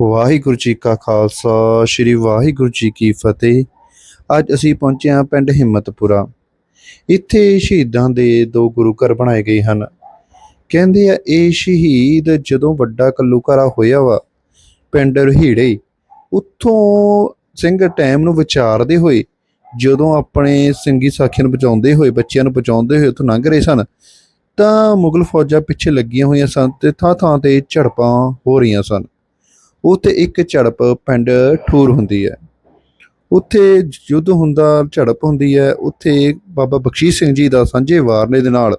ਵਾਹਿਗੁਰੂ ਜੀ ਕਾ ਖਾਲਸਾ, ਸ੍ਰੀ ਵਾਹਿਗੁਰੂ ਜੀ ਕੀ ਫਤਿਹ। ਅੱਜ ਅਸੀਂ ਪਹੁੰਚੇ ਹਾਂ ਪਿੰਡ ਹਿੰਮਤਪੁਰਾ। ਇੱਥੇ ਸ਼ਹੀਦਾਂ ਦੇ ਦੋ ਗੁਰੂ ਘਰ ਬਣਾਏ ਗਏ ਹਨ। ਕਹਿੰਦੇ ਆ, ਇਹ ਸ਼ਹੀਦ ਜਦੋਂ ਵੱਡਾ ਕੱਲੂਕਾਰਾ ਹੋਇਆ ਵਾ, ਪਿੰਡ ਰਹੀੜੇ, ਉੱਥੋਂ ਸਿੰਘ ਟਾਈਮ ਨੂੰ ਵਿਚਾਰਦੇ ਹੋਏ, ਜਦੋਂ ਆਪਣੇ ਸਿੰਘੀ ਸਾਖੀਆਂ ਨੂੰ ਬਚਾਉਂਦੇ ਹੋਏ, ਬੱਚਿਆਂ ਨੂੰ ਬਚਾਉਂਦੇ ਹੋਏ ਉੱਥੋਂ ਲੰਘ ਰਹੇ ਸਨ, ਤਾਂ ਮੁਗਲ ਫੌਜਾਂ ਪਿੱਛੇ ਲੱਗੀਆਂ ਹੋਈਆਂ ਸਨ ਤੇ ਥਾਂ ਥਾਂ ਤੇ ਝੜਪਾਂ ਹੋ ਰਹੀਆਂ ਸਨ। ਉੱਥੇ ਇੱਕ ਝੜਪ ਪਿੰਡ ਠੂਰ ਹੁੰਦੀ ਹੈ। ਉੱਥੇ ਯੁੱਧ ਹੁੰਦਾ, ਝੜਪ ਹੁੰਦੀ ਹੈ। ਉੱਥੇ ਬਾਬਾ ਬਖਸ਼ੀਸ਼ ਸਿੰਘ ਜੀ ਦਾ ਸਾਂਝੇ ਵਾਰਨੇ ਦੇ ਨਾਲ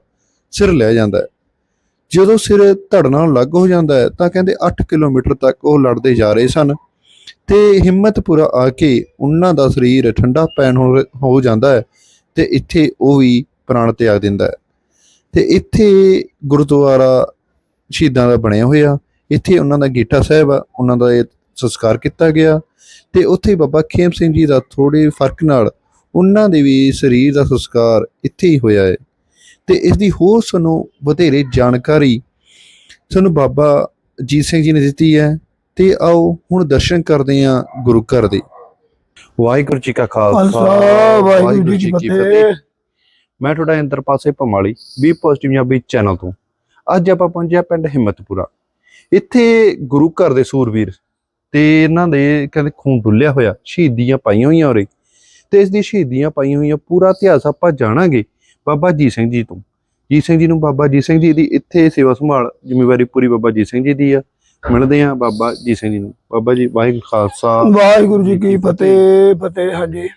ਸਿਰ ਲੈ ਜਾਂਦਾ ਹੈ। ਜਦੋਂ ਸਿਰ ਧੜ ਨਾਲ ਲੱਗ ਹੋ ਜਾਂਦਾ ਹੈ, ਤਾਂ ਕਹਿੰਦੇ 8 ਕਿਲੋਮੀਟਰ ਤੱਕ ਉਹ ਲੜਦੇ ਜਾ ਰਹੇ ਸਨ ਤੇ ਹਿੰਮਤਪੁਰਾ ਆ ਕੇ ਉਹਨਾਂ ਦਾ ਸਰੀਰ ਠੰਡਾ ਪੈਣ ਹੋ ਹੋ ਜਾਂਦਾ ਹੈ ਤੇ ਇੱਥੇ ਉਹ ਵੀ ਪ੍ਰਾਣ ਤਿਆਗ ਦਿੰਦਾ ਹੈ। ਤੇ ਇੱਥੇ ਗੁਰਦੁਆਰਾ ਸ਼ਹੀਦਾਂ ਦਾ ਬਣਿਆ ਹੋਇਆ। ਇੱਥੇ ਉਹਨਾਂ ਦਾ ਗੀਠਾ ਸਾਹਿਬ ਆ ਉਹਨਾਂ ਦਾ ਇਹ ਸੰਸਕਾਰ ਕੀਤਾ ਗਿਆ। ਤੇ ਉੱਥੇ ਬਾਬਾ ਖੇਮ ਸਿੰਘ ਜੀ ਦਾ ਥੋੜੇ ਫ਼ਰਕ ਨਾਲ ਉਹਨਾਂ ਦੇ ਵੀ ਸਰੀਰ ਦਾ ਸੰਸਕਾਰ ਇੱਥੇ ਹੀ ਹੋਇਆ ਹੈ। ਤੇ ਇਸ ਦੀ ਹੋਰ ਸਾਨੂੰ ਵਧੇਰੇ ਜਾਣਕਾਰੀ ਸਾਨੂੰ ਬਾਬਾ ਜੀਤ ਸਿੰਘ ਜੀ ਨੇ ਦਿੱਤੀ ਹੈ। ਤੇ ਆਓ ਹੁਣ ਦਰਸ਼ਨ ਕਰਦੇ ਹਾਂ ਗੁਰੂ ਘਰ ਦੇ। ਵਾਹਿਗੁਰੂ ਜੀ ਕਾ ਖਾਲਸਾ ਵਾਹਿਗੁਰੂ ਜੀ ਕੀ ਫਤਿਹ। ਮੈਂ ਤੁਹਾਡਾ ਅੰਦਰ ਪਾਸੇ ਭਮਾਲੀ ਵੀ ਪੋਜ਼ਿਟਿਵ ਪੰਜਾਬੀ ਚੈਨਲ ਤੋਂ। ਅੱਜ ਆਪਾਂ ਪਹੁੰਚਿਆ ਪਿੰਡ ਹਿੰਮਤਪੁਰਾ। ਇੱਥੇ ਗੁਰੂ ਘਰ ਦੇ ਸੂਰਵੀਰ ਤੇ ਇਹਨਾਂ ਦੇ ਕਹਿੰਦੇ ਖੂਨ ਡੁੱਲਿਆ ਹੋਇਆ ਸ਼ਹੀਦੀਆਂ ਪਾਈਆਂ ਹੋਈਆਂ ਉਰੇ। ਤੇ ਇਸ ਦੀ ਸ਼ਹੀਦੀਆਂ ਪਾਈਆਂ ਹੋਈਆਂ ਪੂਰਾ ਇਤਿਹਾਸ ਆਪਾਂ ਜਾਣਾਂਗੇ ਬਾਬਾ ਜੀ ਸਿੰਘ ਜੀ ਤੋਂ। ਜੀ ਸਿੰਘ ਜੀ ਨੂੰ ਬਾਬਾ ਜੀ ਸਿੰਘ ਜੀ ਦੀ ਇੱਥੇ ਸੇਵਾ ਸੰਭਾਲ ਜ਼ਿੰਮੇਵਾਰੀ ਪੂਰੀ ਬਾਬਾ ਜੀ ਸਿੰਘ ਜੀ ਦੀ ਆ। ਮਿਲਦੇ ਆ ਬਾਬਾ ਜੀ ਸਿੰਘ ਜੀ ਨੂੰ। ਬਾਬਾ ਜੀ ਵਾਹਿਗੁਰੂ ਖਾਲਸਾ। ਵਾਹਿਗੁਰੂ ਜੀ ਕੀ ਫਤਿਹ। ਫਤਿਹ ਹਾਂਜੀ।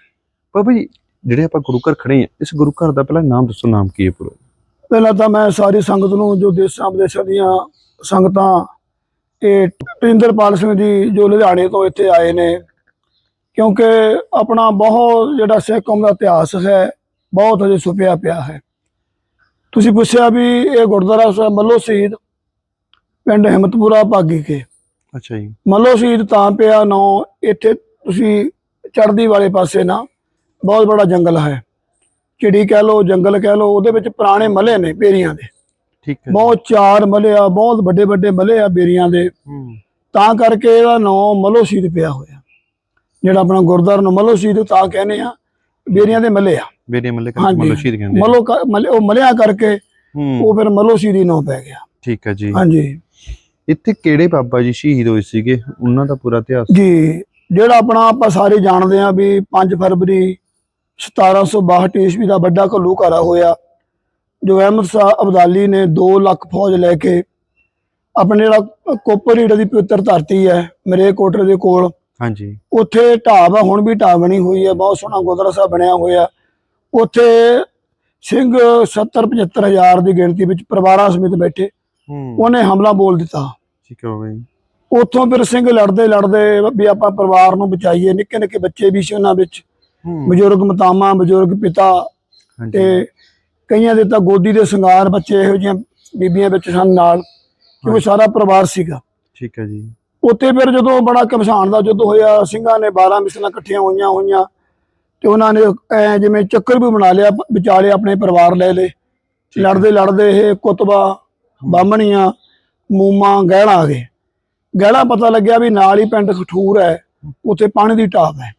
ਬਾਬਾ ਜੀ ਜਿਹੜੇ ਆਪਾਂ ਗੁਰੂ ਘਰ ਖੜੇ ਆ ਇਸ ਗੁਰੂ ਘਰ ਦਾ ਪਹਿਲਾਂ ਨਾਮ ਦੱਸੋ ਨਾਮ ਕੀ ਹੈ ਪੂਰਾ? ਪਹਿਲਾਂ ਤਾਂ ਮੈਂ ਸਾਰੀ ਸੰਗਤ ਨੂੰ ਜੋ ਦੇਸ਼ਾਂ ਵਿਦੇਸ਼ਾਂ ਦੀਆਂ ਸੰਗਤਾਂ ਇਹ ਟਿੰਦਰਪਾਲ ਸਿੰਘ ਜੀ ਜੋ ਲੁਧਿਆਣੇ ਤੋਂ ਇੱਥੇ ਆਏ ਨੇ ਕਿਉਂਕਿ ਆਪਣਾ ਬਹੁਤ ਜਿਹੜਾ ਸਿੱਖ ਕੌਮ ਦਾ ਇਤਿਹਾਸ ਹੈ ਬਹੁਤ ਅਜੇ ਛੁਪਿਆ ਪਿਆ ਹੈ। ਤੁਸੀਂ ਪੁੱਛਿਆ ਵੀ ਇਹ ਗੁਰਦੁਆਰਾ ਸਾਹਿਬ ਮੱਲੋ ਸ਼ਹੀਦ ਪਿੰਡ ਹਿੰਮਤਪੁਰਾ ਭਾਗੀ ਕੇ। ਅੱਛਾ ਜੀ। ਮੱਲੋ ਸ਼ਹੀਦ ਤਾਂ ਪਿਆ ਨੌ ਇੱਥੇ ਤੁਸੀਂ ਚੜ੍ਹਦੀ ਵਾਲੇ ਪਾਸੇ ਨਾ ਬਹੁਤ ਬੜਾ ਜੰਗਲ ਹੈ। ਚਿੜੀ ਕਹਿ ਲੋ ਜੰਗਲ ਕਹਿ ਲੋ ਉਹਦੇ ਵਿੱਚ ਪੁਰਾਣੇ ਮਲੇ ਨੇ ਬੇਰੀਆਂ ਦੇ। ਠੀਕ ਹੈ ਬਹੁਤ ਚਾਰ ਮਲੇ ਆ ਬਹੁਤ ਵੱਡੇ ਵੱਡੇ ਮਲੇ ਆ ਬੇਰੀਆਂ ਦੇ। ਹੂੰ। ਤਾਂ ਕਰਕੇ ਇਹਦਾ ਨਾਂ ਮੱਲੋ ਸ਼ਹੀਦ ਪਿਆ ਹੋਇਆ। ਜਿਹੜਾ ਆਪਣਾ ਗੁਰਦੁਆਰਾ ਨੂੰ ਮੱਲੋ ਸ਼ਹੀਦ ਤਾਂ ਕਹਿੰਦੇ ਆ ਬੇਰੀਆਂ ਦੇ ਮਲੇ ਆ। ਮੱਲੇ ਹਾਂਜੀ। ਮੱਲੋ ਸ਼ਹੀਦ ਕਹਿੰਦੇ। ਮੱਲੋ ਮਲੇ ਉਹ ਮਲਿਆ ਕਰਕੇ ਹੂੰ। ਉਹ ਫਿਰ ਮੱਲੋ ਸ਼ਹੀਦੀ ਨਾਂ ਪੈ ਗਿਆ। ਠੀਕ ਹੈ ਜੀ। ਹਾਂਜੀ। ਇੱਥੇ ਕਿਹੜੇ ਬਾਬਾ ਜੀ ਸ਼ਹੀਦ ਹੋਏ ਸੀਗੇ? ਉਹਨਾਂ ਦਾ ਪੂਰਾ ਇਤਿਹਾਸ। ਜੀ ਜਿਹੜਾ ਆਪਣਾ ਆਪਾਂ ਸਾਰੇ ਜਾਣਦੇ ਆ ਵੀ 5 ਫਰਵਰੀ 1762 ਈਸਵੀ ਦਾ ਵੱਡਾ ਘੱਲੂਘਾਰਾ ਹੋਇਆ। ਜੋ ਅਹਿਮਦ ਸ਼ਾਹ ਅਬਦਾਲੀ ਨੇ 2 ਲੱਖ ਫੌਜ ਲੈ ਕੇ ਆਪਣੇ ਜਿਹੜਾ ਕੋਪਰ ਹੀੜਾ ਦੀ ਪਵਿੱਤਰ ਧਰਤੀ ਹੈ ਮਰੇ ਕੋਟਰੇ ਦੇ ਕੋਲ ਹਾਂਜੀ। ਉੱਥੇ ਢਾਬ ਆ ਹੁਣ ਵੀ ਢਾਬ ਬਣੀ ਹੋਈ ਹੈ ਬਹੁਤ ਸੋਹਣਾ ਗੁਰਦੁਆਰਾ ਸਾਹਿਬ ਬਣਿਆ ਹੋਇਆ। ਉੱਥੇ ਸਿੰਘ 70 75 ਹਜ਼ਾਰ ਦੀ ਗਿਣਤੀ ਵਿੱਚ ਪਰਿਵਾਰਾਂ ਸਮੇਤ ਬੈਠੇ ਉਹਨੇ ਹਮਲਾ ਬੋਲ ਦਿੱਤਾ। ਠੀਕ ਹੈ ਜੀ ਉੱਥੋਂ ਫਿਰ ਸਿੰਘ ਲੜਦੇ ਲੜਦੇ ਵੀ ਆਪਾਂ ਪਰਿਵਾਰ ਨੂੰ ਬਚਾਈਏ ਨਿੱਕੇ ਨਿੱਕੇ ਬੱਚੇ ਵੀ ਸੀ ਉਹਨਾਂ ਵਿੱਚ। ਬਜ਼ੁਰਗ ਮਤਾਮਾ ਬਜ਼ੁਰਗ ਪਿਤਾ ਤੇ ਕਈਆਂ ਦੇ ਤਾਂ ਗੋਦੀ ਦੇ ਸ਼ਿੰਗਾਰ ਬੱਚੇ ਇਹੋ ਜਿਹੀਆਂ ਬੀਬੀਆਂ ਵਿੱਚ ਸਨ ਨਾਲ ਕਿਉਂਕਿ ਸਾਰਾ ਪਰਿਵਾਰ ਸੀਗਾ। ਠੀਕ ਹੈ ਜੀ। ਉੱਥੇ ਫਿਰ ਜਦੋਂ ਬੜਾ ਕਮਸ਼ਾਨ ਦਾ ਯੁੱਧ ਹੋਇਆ ਸਿੰਘਾਂ ਨੇ 12 ਮਿਸਲਾਂ ਇਕੱਠੀਆਂ ਹੋਈਆਂ ਹੋਈਆਂ ਤੇ ਉਹਨਾਂ ਨੇ ਐ ਜਿਵੇਂ ਚੱਕਰ ਵੀ ਬਣਾ ਲਿਆ ਵਿਚਾਲੇ ਆਪਣੇ ਪਰਿਵਾਰ ਲੈ ਲਏ। ਲੜਦੇ ਲੜਦੇ ਇਹ ਕੁਤਬਾ ਬਾਹਮਣੀਆਂ ਮੂਮਾ ਗਹਿਣਾ ਆ ਗਏ। ਗਹਿਣਾ ਪਤਾ ਲੱਗਿਆ ਵੀ ਨਾਲ ਹੀ ਪਿੰਡ ਖਠੂਰ ਹੈ ਉੱਥੇ ਪਾਣੀ ਦੀ ਢਾਬ ਹੈ।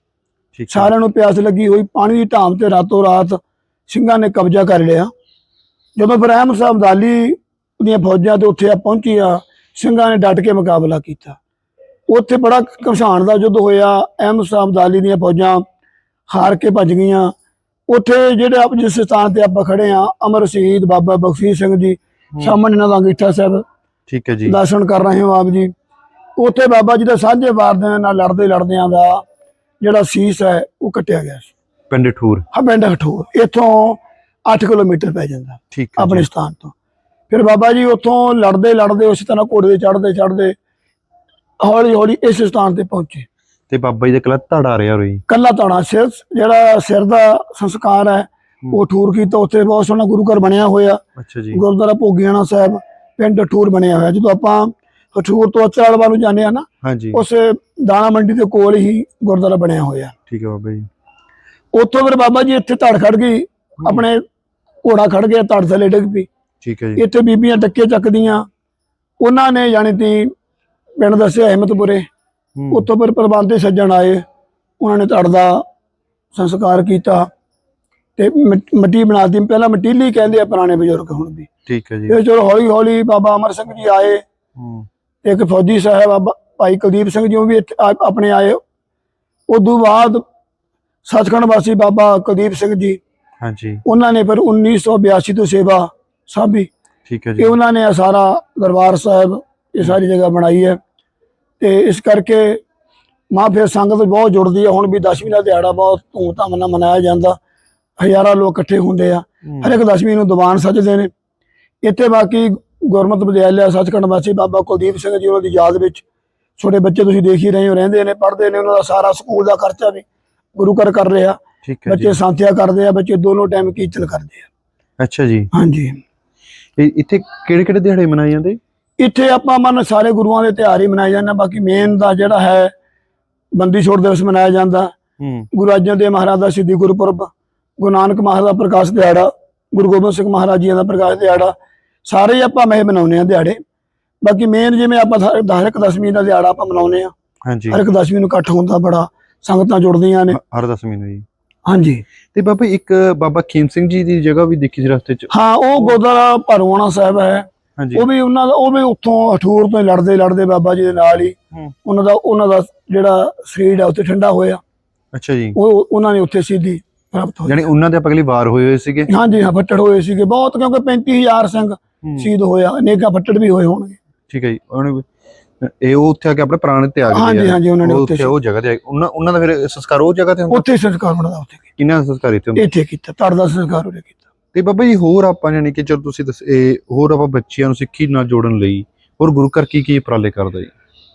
ਸਾਰਿਆਂ ਨੂੰ ਪਿਆਸ ਲੱਗੀ ਹੋਈ ਪਾਣੀ ਦੀ ਢਾਬ ਤੇ ਰਾਤੋਂ ਰਾਤ ਸਿੰਘਾਂ ਨੇ ਕਬਜ਼ਾ ਕਰ ਲਿਆ। ਜਦੋਂ ਫਿਰ ਅਹਿਮਦ ਸਾਹਿਬ ਦਾਲੀ ਦੀਆਂ ਫੌਜਾਂ ਤੇ ਉੱਥੇ ਆ ਪਹੁੰਚੀਆਂ ਸਿੰਘਾਂ ਨੇ ਡਟ ਕੇ ਮੁਕਾਬਲਾ ਕੀਤਾ। ਉੱਥੇ ਬੜਾ ਘਮਸਾਨ ਦਾ ਯੁੱਧ ਹੋਇਆ। ਅਹਿਮਦ ਸਾਹਿਬ ਦਾਲੀ ਦੀਆਂ ਫੌਜਾਂ ਹਾਰ ਕੇ ਭੱਜ ਗਈਆਂ। ਉੱਥੇ ਜਿਹੜੇ ਆਪ ਜਿਸ ਸਥਾਨ ਤੇ ਆਪਾਂ ਖੜੇ ਆ ਅਮਰ ਸ਼ਹੀਦ ਬਾਬਾ ਬਖਸ਼ੀਸ਼ ਸਿੰਘ ਜੀ ਸਾਹਮਣੇ ਦਾ ਅੰਗੀਠਾ ਸਾਹਿਬ ਠੀਕ ਹੈ ਜੀ। ਦਰਸ਼ਨ ਕਰ ਰਹੇ ਹੋ ਆਪ ਜੀ। ਉੱਥੇ ਬਾਬਾ ਜੀ ਦੇ ਸਾਂਝੇ ਵਾਰਦਿਆਂ ਨਾਲ ਲੜਦੇ ਲੜਦਿਆਂ ਦਾ ਜਿਹੜਾ ਸੀਸ ਹੈ ਉਹ ਕੱਟਿਆ ਗਿਆ ਸੀ। ਪਿੰਡ ਠੂਰ? ਹਾਂ ਪਿੰਡ ਹਠੂਰ ਇੱਥੋਂ 8 ਕਿਲੋਮੀਟਰ ਪੈ ਜਾਂਦਾ ਠੀਕ ਹੈ ਆਪਣੇ। ਸਥਾਨ ਤੋਂ। ਫਿਰ ਬਾਬਾ ਜੀ ਉੱਥੋਂ ਲੜਦੇ ਲੜਦੇ ਉਸੇ ਤਰ੍ਹਾਂ ਘੋੜੇ ਤੇ ਚੜਦੇ ਚੜਦੇ ਹੌਲੀ ਹੌਲੀ ਇਸ ਸਥਾਨ ਤੇ ਪਹੁੰਚੇ। ਤੇ ਬਾਬਾ ਜੀ ਦਾ ਕਲਾ ਧੜ ਰਿਹਾ ਹੋਈ ਕੱਲਾ ਤਾਣਾ ਸਿਰ ਜਿਹੜਾ ਸਿਰ ਦਾ ਸੰਸਕਾਰ ਹੈ ਉਹ ਠੂਰ ਕੀਤਾ। ਉੱਥੇ ਬਹੁਤ ਸੋਹਣਾ ਗੁਰੂ ਘਰ ਬਣਿਆ ਹੋਇਆ। ਅੱਛਾ ਜੀ। ਗੁਰਦੁਆਰਾ ਭੋਗੀਆਣਾ ਸਾਹਿਬ ਪਿੰਡ ਠੂਰ ਬਣਿਆ ਹੋਇਆ। ਜਦੋਂ ਆਪਾਂ ਹਠੂਰ ਤੋਂ ਅਚਰਾਲ ਵੱਲ ਨੂੰ ਜਾਂਦੇ ਆ ਨਾ ਹਾਂਜੀ। ਉਸ ਦਾਣਾ ਮੰਡੀ ਦੇ ਕੋਲ ਹੀ ਗੁਰਦੁਆਰਾ ਬਣਿਆ ਹੋਇਆ। ਠੀਕ ਹੈ ਬਾਬਾ ਜੀ। ਉੱਥੋਂ ਫਿਰ ਬਾਬਾ ਜੀ ਇੱਥੇ ਧੜ ਖੜ ਗਈ ਆਪਣੇ ਘੋੜਾ ਖੜ ਗਿਆ ਧੜ ਥੱਲੇ ਡਿੱਗ ਪਈ। ਠੀਕ ਹੈ ਜੀ। ਇੱਥੇ ਬੀਬੀਆਂ ਟੱਕੇ ਚੱਕਦੀਆਂ। ਉਹਨਾਂ ਨੇ ਜਾਣੀ ਤੀ ਪਿੰਡ ਦੱਸਿਆ ਹਿੰਮਤਪੁਰੇ। ਹੂੰ, ਉੱਥੋਂ ਫਿਰ ਪ੍ਰਬੰਧੇ ਸੱਜਣ ਆਏ। ਉਹਨਾਂ ਨੇ ਧੜ ਦਾ ਸੰਸਕਾਰ ਕੀਤਾ। ਤੇ ਮਿੱਟੀ ਬਣਾਤੀ। ਪਹਿਲਾਂ ਮਟੀਲੀ ਕਹਿੰਦੇ ਆ ਪੁਰਾਣੇ ਬਜ਼ੁਰਗ ਹੁਣ ਵੀ। ਠੀਕ ਹੈ ਜੀ। ਫਿਰ ਚਲੋ ਹੌਲੀ ਹੌਲੀ ਬਾਬਾ ਅਮਰ ਸਿੰਘ ਜੀ ਆਏ। ਇੱਕ ਫੌਜੀ ਸਾਹਿਬ ਬਾਬਾ ਭਾਈ ਕੁਲਦੀਪ ਸਿੰਘ ਜੀ ਉਹ ਵੀ ਆਪਣੇ ਆਏ। ਉਦੋਂ ਬਾਅਦ ਸੱਚਖੰਡ ਵਾਸੀ ਬਾਬਾ ਕੁਲਦੀਪ ਸਿੰਘ ਜੀ ਹਾਂਜੀ। ਉਹਨਾਂ ਨੇ ਫਿਰ 1982 ਤੋਂ ਸੇਵਾ ਸਾਂਭੀ। ਠੀਕ ਹੈ ਜੀ। ਉਹਨਾਂ ਨੇ ਸਾਰਾ ਦਰਬਾਰ ਸਾਹਿਬ ਇਹ ਸਾਰੀ ਜਗ੍ਹਾ ਬਣਾਈ ਹੈ। ਤੇ ਇਸ ਕਰਕੇ ਮਾਂ ਫਿਰ ਸੰਗਤ ਬਹੁਤ ਜੁੜਦੀ ਹੈ। ਹੁਣ ਵੀ ਦਸ਼ਮੀ ਦਾ ਦਿਹਾੜਾ ਬਹੁਤ ਧੂਮਧਾਮ ਨਾਲ ਮਨਾਇਆ ਜਾਂਦਾ। ਹਜ਼ਾਰਾਂ ਲੋਕ ਇਕੱਠੇ ਹੁੰਦੇ ਆ। ਹਰ ਇੱਕ ਦਸ਼ਮੀ ਨੂੰ ਦੀਵਾਨ ਸੱਜਦੇ ਨੇ। ਇੱਥੇ ਬਾਕੀ ਗੁਰਮਤਿ ਵਿਦਿਆਲਿਆ ਸੱਚਖੰਡ ਵਾਸੀ ਬਾਬਾ ਕੁਲਦੀਪ ਸਿੰਘ ਜੀ ਉਹਨਾਂ ਦੀ ਯਾਦ ਵਿੱਚ। ਛੋਟੇ ਬੱਚੇ ਤੁਸੀਂ ਦੇਖ ਹੀ ਰਹੇ ਹੋ ਰਹਿੰਦੇ ਨੇ ਪੜ੍ਹਦੇ ਨੇ ਉਹਨਾਂ ਦਾ ਸਾਰਾ ਸਕੂਲ ਦਾ ਖਰਚਾ ਵੀ। ਗੁਰੂ ਘਰ ਕਰ ਰਿਹਾ ਠੀਕ ਹੈ ਜੀ। ਬੱਚੇ ਸਾਂਥਿਆ ਕਰਦੇ ਆ ਬੱਚੇ ਦੋਨੋਂ ਟਾਈਮ ਕੀਰਤਨ ਕਰਦੇ ਆ। ਅੱਛਾ ਜੀ। ਹਾਂਜੀ। ਇਹ ਇੱਥੇ ਕਿਹੜੇ ਕਿਹੜੇ ਦਿਹਾੜੇ ਮਨਾਏ ਜਾਂਦੇ? ਇੱਥੇ ਆਪਾਂ ਮਨ ਸਾਰੇ ਗੁਰੂਆਂ ਦੇ ਤਿਉਹਾਰ ਹੀ ਮਨਾਏ ਜਾਂਦੇ ਆ। ਬਾਕੀ ਮੇਨ ਦਾ ਜਿਹੜਾ ਹੈ ਬੰਦੀ ਛੋੜ ਦਿਵਸ ਮਨਾਇਆ ਜਾਂਦਾ। ਹੂੰ। ਗੁਰੂ ਅਰਜਨ ਦੇਵ ਮਹਾਰਾਜ ਦਾ ਸਿੱਧੀ ਗੁਰਪੁਰਬ ਗੁਰੂ ਨਾਨਕ ਮਹਾਰਾਜ ਦਾ ਪ੍ਰਕਾਸ਼ ਦਿਹਾੜਾ ਗੁਰੂ ਗੋਬਿੰਦ ਸਿੰਘ ਮਹਾਰਾਜ ਜੀ ਦਾ ਪ੍ਰਕਾਸ਼ ਦਿਹਾੜਾ ਸਾਰੇ ਹੀ ਆਪਾਂ ਮਹਿ ਮਨਾਉਂਦੇ ਆ ਦਿਹਾੜੇ। ਬਾਕੀ ਮੇਨ ਜਿਵੇਂ ਆਪਾਂ ਦ- ਹਰ ਦਸਵੀਂ ਦਾ ਦਿਹਾੜਾ ਆਪਾਂ ਮਨਾਉਂਦੇ ਆ। ਹਾਂਜੀ। ਹਰ ਇੱਕ ਦਸਵੀਂ ਨੂੰ ਇਕੱਠ ਹੁੰਦਾ ਬੜਾ ਸੰਗਤਾਂ ਜੁੜਦੀਆਂ ਨੇ। ਹਰ ਦਸਵੀਂ ਨੂੰ ਜੀ। ਹਾਂਜੀ। ਤੇ ਬਾਬਾ ਇੱਕ ਬਾਬਾ ਖੀਮ ਸਿੰਘ ਜੀ ਦੀ ਜਗ੍ਹਾ ਵੀ ਦੇਖੀ ਸੀ ਰਸਤੇ 'ਚ? ਹਾਂ ਉਹ ਗੁਰਦੁਆਰਾ ਭਰਵਾਣਾ ਸਾਹਿਬ ਹੈ। ਉਹ ਵੀ ਉਹਨਾਂ ਦਾ ਉਹ ਵੀ ਉੱਥੋਂ ਅਠੂਰ ਤੋਂ ਲੜਦੇ ਲੜਦੇ ਬਾਬਾ ਜੀ ਦੇ ਨਾਲ ਹੀ। ਉਹਨਾਂ ਦਾ ਉਹਨਾਂ ਦਾ ਜਿਹੜਾ ਸਰੀਰ ਹੈ ਉੱਥੇ ਠੰਡਾ ਹੋਇਆ। ਅੱਛਾ ਜੀ। ਉਹ ਉਹਨਾਂ ਨੇ ਉੱਥੇ ਸਿੱਧੀ ਪ੍ਰਾਪਤ ਹੋਈ। ਯਾਨੀ ਉਹਨਾਂ ਦੇ ਅਗਲੀ ਵਾਰ ਹੋਏ ਹੋਏ ਸੀਗੇ? ਹਾਂਜੀ ਹਾਂ ਫੱਟੜ ਹੋਏ ਸੀਗੇ। ਬਹੁਤ ਕਿਉਂਕਿ 35000 ਸਿੰਘ ਸ਼ਹੀਦ ਹੋਇਆ। ਅਨੇਕਾਂ ਫੱਟੜ ਵੀ ਹੋਏ ਹੋਣਗੇ। ਠੀਕ ਹੈ ਜੀ। ਉਹਨੇ ਇਹ ਉਹ ਉੱਥੇ ਆ ਕੇ ਆਪਣੇ ਪ੍ਰਾਣ ਤੇ ਆ ਗਏ ਹਾਂਜੀ। ਹਾਂਜੀ ਉਹਨਾਂ ਨੇ ਉੱਥੇ ਉਹ ਜਗ੍ਹਾ ਤੇ ਆ- ਉਹਨਾਂ ਉਹਨਾਂ ਦਾ ਫਿਰ ਸੰਸਕਾਰ ਉਹ ਜਗ੍ਹਾ ਤੇ ਹੁੰਦਾ? ਉੱਥੇ ਸੰਸਕਾਰ ਉਹਨਾਂ ਦਾ ਉੱਥੇ। ਕਿੰਨਾ ਸੰਸਕਾਰ ਇੱਥੇ ਹੁੰਦਾ? ਇੱਥੇ ਕੀਤਾ ਤੜ ਦਾ ਸੰਸਕਾਰ ਉਹਨੇ ਕੀਤਾ। ਤੇ ਬਾਬਾ ਜੀ ਹੋਰ ਆਪਾਂ ਜਾਨੀ ਕਿ ਜਦ ਤੁਸੀਂ ਦੱਸ ਇਹ ਹੋਰ ਆਪਾਂ ਬੱਚਿਆਂ ਨੂੰ ਸਿੱਖੀ ਨਾਲ ਜੋੜਨ ਲਈ ਹੋਰ ਗੁਰੂ ਘਰ ਕੀ ਕੀ ਉਪਰਾਲੇ ਕਰਦਾ ਜੀ?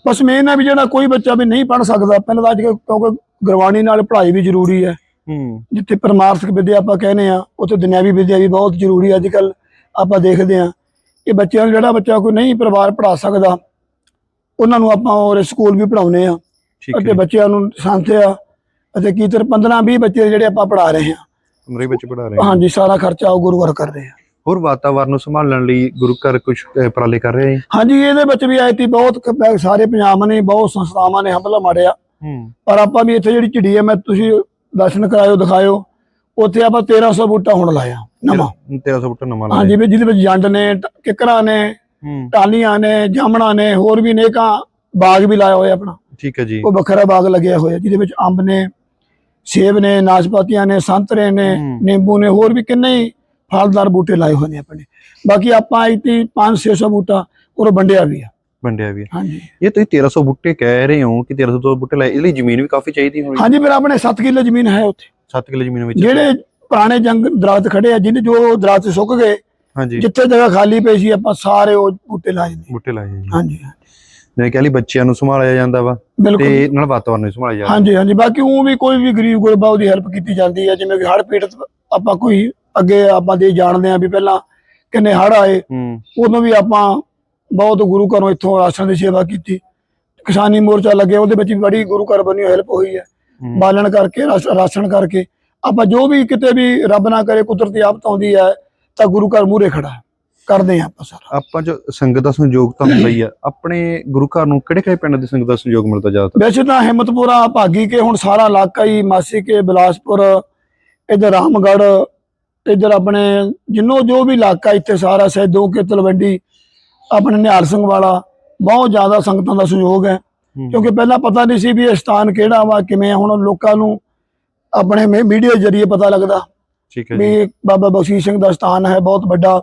ਬਸ ਮੇਨ ਹੈ ਵੀ ਜਿਹੜਾ ਕੋਈ ਬੱਚਾ ਵੀ ਨਹੀਂ ਪੜ ਸਕਦਾ ਪਹਿਲਾਂ ਤਾਂ ਅੱਜ ਕਿਉਂਕਿ ਗੁਰਬਾਣੀ ਨਾਲ ਪੜ੍ਹਾਈ ਵੀ ਜ਼ਰੂਰੀ ਹੈ। ਹੂੰ। ਜਿੱਥੇ ਪਰਮਾਰਥਿਕ ਵਿਦਿਆ ਆਪਾਂ ਕਹਿੰਦੇ ਆ ਉੱਥੇ ਦੁਨਿਆਵੀ ਵਿਦਿਆ ਵੀ ਬਹੁਤ ਜ਼ਰੂਰੀ ਹੈ ਅੱਜ ਕੱਲ ਆਪਾਂ ਦੇਖਦੇ ਆ ਕਿ ਬੱਚਿਆਂ ਨੂੰ ਜਿਹੜਾ ਬੱਚਾ ਕੋਈ ਨਹੀਂ ਪਰਿਵਾਰ ਪੜਾ ਸਕਦਾ ਉਹਨਾਂ ਨੂੰ ਆਪਾਂ ਹੋਰ ਸਕੂਲ ਵੀ ਪੜਾਉਨੇ ਆ ਠੀਕ ਅਤੇ ਬੱਚਿਆਂ ਨੂੰ ਸੰਥਿਆ ਅਤੇ ਕੀਤਰ 15 20 ਬੱਚੇ ਜਿਹੜੇ ਆਪਾਂ ਪੜਾ ਰਹੇ ਹਾਂ। ਕਮਰੇ ਵਿੱਚ ਪੜਾ ਰਹੇ ਹਾਂ। ਹਾਂਜੀ ਸਾਰਾ ਖਰਚਾ ਉਹ ਗੁਰੂ ਘਰ ਕਰ ਰਹੇ ਆ। ਹੋਰ ਵਾਤਾਵਰਨ ਨੂੰ ਸੰਭਾਲਣ ਲਈ ਗੁਰੂ ਘਰ ਕੁਝ ਉਪਰਾਲੇ ਕਰ ਰਿਹਾ ਜੀ? ਹਾਂਜੀ ਇਹਦੇ ਵਿੱਚ ਵੀ ਆਈਤੀ ਬਹੁਤ ਕ- ਸਾਰੇ ਪੰਜਾਬ ਨੇ ਬਹੁਤ ਸੰਸਥਾਵਾਂ ਨੇ ਹਮਲਾ ਮਾਰਿਆ। ਹੂੰ। ਪਰ ਆਪਾਂ ਵੀ ਇੱਥੇ ਜਿਹੜੀ ਝਿੜੀ ਹੈ ਮੈਂ ਤੁਸੀਂ ਦਰਸ਼ਨ ਕਰਾਇਓ ਦਿਖਾਇਓ ਉੱਥੇ ਆਪਾਂ 1300 ਬੂਟਾ ਹੁਣ ਲਾਇਆ ਨਵਾਂ। 1300 ਫੁੱਟ ਨਵਾਂ ਹਾਂਜੀ ਵੀ ਜਿਹਦੇ ਵਿੱਚ ਜੰਡ ਨੇ ਟ- ਕਿੱਕਰਾਂ ਨੇ ਟਾਲੀਆਂ ਨੇ ਜਾਮਣਾ ਨੇ ਹੋਰ ਵੀ ਨੇਕਾਂ ਬਾਗ ਵੀ ਲਾਇਆ ਹੋਇਆ ਆਪਣਾ। ਠੀਕ ਹੈ ਜੀ। ਉਹ ਵੱਖਰਾ ਬਾਗ ਲੱਗਿਆ ਹੋਇਆ ਜਿਹਦੇ ਵਿੱਚ ਅੰਬ ਨੇ ਸੇਬ ਨੇ ਨਾਸ਼ਪਾਤੀਆਂ ਨੇ ਸੰਤਰੇ ਨੇ। ਨਿੰਬੂ ਨੇ ਹੋਰ ਵੀ ਕਿੰਨੇ ਹੀ ਫਲਦਾਰ ਬੂਟੇ ਲਾਏ ਹੋਏ ਨੇ ਆਪਣੇ। ਬਾਕੀ ਆਪਾਂ ਇਤੀ 5-600 ਬੂਟਾ ਉਹ ਵੰਡਿਆ ਵੀ ਆ। ਵੰਡਿਆ ਵੀ। ਹਾਂਜੀ। ਇਹ ਤੁਸੀਂ 1300 ਬੂਟੇ ਕਹਿ ਰਹੇ ਹੋ ਕਿ 1300 ਤੋਂ ਬੂਟੇ ਲਾਏ ਇਹਦੇ ਲਈ ਜ਼ਮੀਨ ਵੀ ਕਾਫੀ ਚਾਹੀਦੀ ਹੋਣੀ। ਹਾਂਜੀ ਫਿਰ ਆਪਣੇ 7 ਕਿੱਲੇ ਜ਼ਮੀਨ ਹੈ ਉੱਥੇ। 7 ਕਿੱਲੇ ਜ਼ਮੀਨ ਵਿੱਚ। ਜਿਹੜੇ ਪੁਰਾਣੇ ਜੰਗ ਦਰਖਤ ਖੜੇ ਆ ਜਿਹਨੇ ਜੋ ਦਰਖਤ ਸੁੱਕ ਗਏ ਹਾਂਜੀ। ਜਿੱਥੇ ਜਗ੍ਹਾ ਖਾਲੀ ਪਈ ਸੀ ਆਪਾਂ ਸਾਰੇ ਉਹ ਬੂਟੇ ਲਾਏ ਨੇ। ਬੂਟੇ ਲਾਏ ਜੀ। ਹਾਂਜੀ ਜਿਵੇਂ ਕਹਿ ਲਈ ਬੱਚਿਆਂ ਨੂੰ ਸੰਭਾਲਿਆ ਜਾਂਦਾ ਵਾ ਤੇ ਨਾਲ ਵਾਤਾਵਰਨ ਨੂੰ ਸੰਭਾਲਿਆ ਜਾਂਦਾ। ਹਾਂਜੀ ਹਾਂਜੀ। ਬਾਕੀ ਉਹ ਵੀ ਕੋਈ ਵੀ ਗਰੀਬ ਗੁਰਬਾ ਉਹਦੀ ਹੈਲਪ ਕੀਤੀ ਜਾਂਦੀ ਹੈ। ਜਿਵੇਂ ਕਿ ਹੜ੍ਹ ਪੀੜਤ ਆਪਾਂ ਕੋਈ ਅੱਗੇ ਆਪਾਂ ਦੇ ਜਾਣਦੇ ਆ ਵੀ ਪਹਿਲਾਂ ਕਿੰਨੇ ਹੜ੍ਹ ਆਏ ਉਦੋਂ ਵੀ ਆਪਾਂ ਬਹੁਤ ਗੁਰੂ ਘਰੋਂ ਇੱਥੋਂ ਰਾਸ਼ਨ ਦੀ ਸੇਵਾ ਕੀਤੀ। ਕਿਸਾਨੀ ਮੋਰਚਾ ਲੱਗਿਆ ਉਹਦੇ ਵਿੱਚ ਵੀ ਬੜੀ ਗੁਰੂ ਘਰ ਬਣੀ ਹੈਲਪ ਹੋਈ ਹੈ। ਬਾਲਣ ਕਰਕੇ ਰਾਸ਼- ਰਾਸ਼ਨ ਕਰਕੇ। ਆਪਾਂ ਜੋ ਵੀ ਕਿਤੇ ਵੀ ਰੱਬ ਨਾ ਕਰੇ ਕੁਦਰਤੀ ਆਫਤ ਆਉਂਦੀ ਹੈ ਤਾਂ ਗੁਰੂ ਘਰ ਮੂਹਰੇ ਖੜਾ ਹੈ। ਕਰਦੇ ਆ ਆਪਾਂ ਸਾਰਾ। ਆਪਾਂ ਜੋ ਸੰਗਤ ਦਾ ਸਹਿਯੋਗ ਤਾਂ ਹੁੰਦਾ ਹੀ ਆ। ਆਪਣੇ ਗੁਰੂ ਘਰ ਨੂੰ ਕਿਹੜੇ ਕਿਹੜੇ ਪਿੰਡ ਦੀ ਸੰਗਤ ਦਾ ਸਹਿਯੋਗ ਮਿਲਦਾ ਜ਼ਿਆਦਾਤਰ? ਵੈਸੇ ਤਾਂ ਹਿੰਮਤਪੁਰਾ ਭਾਗੀ ਕੇ ਹੁਣ ਸਾਰਾ ਇਲਾਕਾ ਹੀ ਮਾਸੀ ਕੇ ਬਿਲਾਸਪੁਰ ਇਧਰ ਰਾਮਗੜ੍ਹ ਇਧਰ ਆਪਣੇ ਜਿੰਨੋ ਜੋ ਵੀ ਇਲਾਕਾ ਇੱਥੇ ਸਾਰਾ ਸੈਦੋ ਕੇ ਤਲਵੰਡੀ ਆਪਣੇ ਨਿਹਾਲ ਸਿੰਘ ਵਾਲਾ ਬਹੁਤ ਜ਼ਿਆਦਾ ਸੰਗਤਾਂ ਦਾ ਸਹਿਯੋਗ ਹੈ। ਕਿਉਂਕਿ ਪਹਿਲਾਂ ਪਤਾ ਨਹੀਂ ਸੀ ਵੀ ਇਹ ਸਥਾਨ ਕਿਹੜਾ ਵਾ ਕਿਵੇਂ ਆ। ਹੁਣ ਲੋਕਾਂ ਨੂੰ ਆਪਣੇ ਮੀਡੀਆ ਜਰੀਏ ਪਤਾ ਲੱਗਦਾ। ਠੀਕ ਹੈ ਜੀ। ਵੀ ਬਾਬਾ ਬਖਸ਼ੀਸ਼ ਸਿੰਘ ਦਾ ਸਥਾਨ ਹੈ ਬਹੁਤ ਵੱਡਾ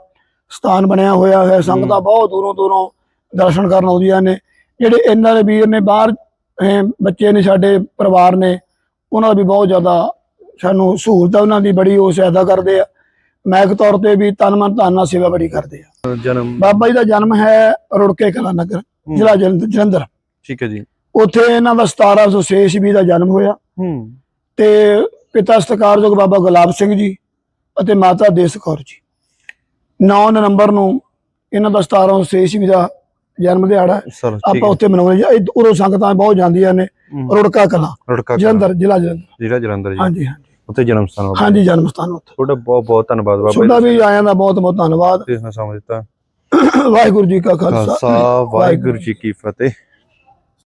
ਸਥਾਨ ਬਣਿਆ ਹੋਇਆ ਹੈ। ਸੰਗਤਾਂ ਬਹੁਤ ਦੂਰੋਂ ਦੂਰੋਂ ਦਰਸ਼ਨ ਕਰਨ ਆਉਂਦੀਆਂ ਨੇ। ਜਿਹੜੇ ਇਹਨਾਂ ਦੇ ਵੀਰ ਨੇ ਬਾਹਰ ਬੱਚੇ ਨੇ ਸਾਡੇ ਪਰਿਵਾਰ ਨੇ ਉਹਨਾਂ ਵੀ ਬਹੁਤ ਜ਼ਿਆਦਾ ਸਾਨੂੰ ਸਹੂਲਤ ਉਹਨਾਂ ਦੀ ਬੜੀ ਉਹ ਸਹਾਇਤਾ ਕਰਦੇ ਆ। ਮੈਕ ਤੌਰ ਤੇ ਵੀ ਤਨ ਮਨ ਧਨ ਨਾਲ ਸੇਵਾ ਬੜੀ ਕਰਦੇ ਆ। ਜਨਮ ਬਾਬਾ ਜੀ ਦਾ ਜਨਮ ਹੈ ਰੁੜਕੇ ਕਲਾ ਨਗਰ ਜ਼ਿਲ੍ਹਾ ਜਲੰਧ- ਜਲੰਧਰ। ਠੀਕ ਹੈ ਜੀ। ਉੱਥੇ ਇਹਨਾਂ ਦਾ 1706 ਈਸਵੀ ਦਾ ਜਨਮ ਹੋਇਆ। ਹੂੰ। ਤੇ ਪਿਤਾ ਸਤਿਕਾਰਯੋਗ ਬਾਬਾ ਗੁਲਾਬ ਸਿੰਘ ਜੀ ਅਤੇ ਮਾਤਾ ਦੇਸ ਕੌਰ ਜੀ। 9 ਨਵੰਬਰ ਨੂੰ ਇਹਨਾਂ ਦਾ 1706 ਈਸਵੀ ਦਾ ਜਨਮ ਦਿਹਾੜਾ ਆਪਾਂ ਉੱਥੇ ਮਨਾਉਂਦੇ ਹਾਂ। ਉਰੋਂ ਸੰਗਤਾਂ ਬਹੁਤ ਜਾਂਦੀਆਂ ਨੇ। ਰੁੜਕਾ ਕਲਾ। ਜਲੰਧਰ ਜ਼ਿਲ੍ਹਾ ਜਲੰਧਰ। ਜਲੰਧਰ ਜੀ। ਹਾਂਜੀ ਹਾਂਜੀ। ਉੱਥੇ ਜਨਮ ਸਥਾਨ ਹਾਂਜੀ ਜਨਮ ਸਥਾਨ ਉੱਥੇ। ਤੁਹਾਡਾ ਬਹੁਤ ਬਹੁਤ ਧੰਨਵਾਦ ਬਾਬਾ ਤੁਹਾਡਾ ਵੀ ਆਇਆਂ ਦਾ ਬਹੁਤ ਬਹੁਤ ਧੰਨਵਾਦ। ਜੀ ਨੇ ਸਮਾਂ ਦਿੱਤਾ। ਵਾਹਿਗੁਰੂ ਜੀ ਕਾ ਖਾਲਸਾ ਵਾਹਿਗੁਰੂ ਜੀ ਕੀ ਫਤਿਹ।